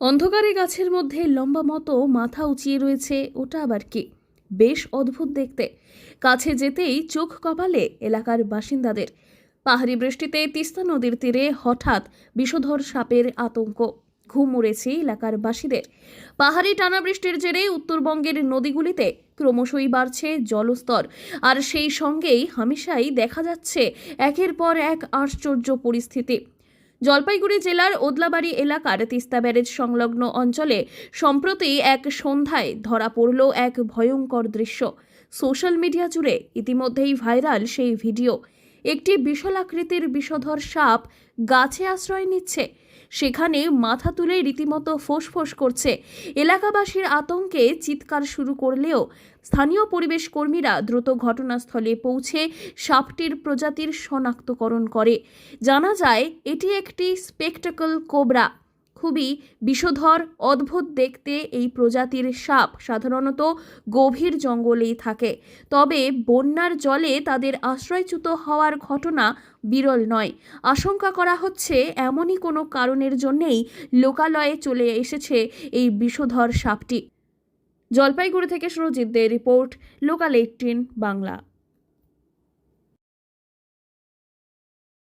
অন্ধকারে গাছের মধ্যে লম্বা মতো মাথা উঁচিয়ে রয়েছে, ওটা আবার কি? বেশ অদ্ভুত দেখতে। কাছে যেতেই চোখ কপালে এলাকার বাসিন্দাদের। পাহাড়ি বৃষ্টিতে তিস্তা নদীর তীরে হঠাৎ বিষধর সাপের আতঙ্ক। ঘুম উড়েছে এলাকার বাসীদের। পাহাড়ি টানা বৃষ্টির জেরে উত্তরবঙ্গের নদীগুলিতে ক্রমশই বাড়ছে জলস্তর। আর সেই সঙ্গেই হামেশাই দেখা যাচ্ছে একের পর এক আশ্চর্য পরিস্থিতি। জলপাইগুড়ি জেলার ওদলাবাড়ি এলাকার তিস্তা ব্যারেজ সংলগ্ন অঞ্চলে সম্প্রতি এক সন্ধ্যায় ধরা পড়ল এক ভয়ঙ্কর দৃশ্য। সোশ্যাল মিডিয়া জুড়ে ইতিমধ্যেই ভাইরাল সেই ভিডিও। একটি বিশাল আকৃতির বিষধর সাপ গাছে আশ্রয় নিচ্ছে। সেখানে মাথা তুলে রীতিমতো ফোঁস করছে। এলাকাবাসীর আতঙ্কে চিৎকার শুরু করলেও স্থানীয় পরিবেশ কর্মীরা দ্রুত ঘটনাস্থলে পৌঁছে সাপটির প্রজাতির শনাক্তকরণ করে। জানা যায়, এটি একটি স্পেকটাকল কোবরা। খুবই বিষধর, অদ্ভুত দেখতে এই প্রজাতির সাপ সাধারণত গভীর জঙ্গলেই থাকে। তবে বন্যার জলে তাদের আশ্রয়চ্যুত হওয়ার ঘটনা বিরল নয়। আশঙ্কা করা হচ্ছে এমনই কোনো কারণের জন্যেই লোকালয়ে চলে এসেছে এই বিষধর সাপটি। জলপাইগুড়ি থেকে Surajit De report, local eighteen Bangla.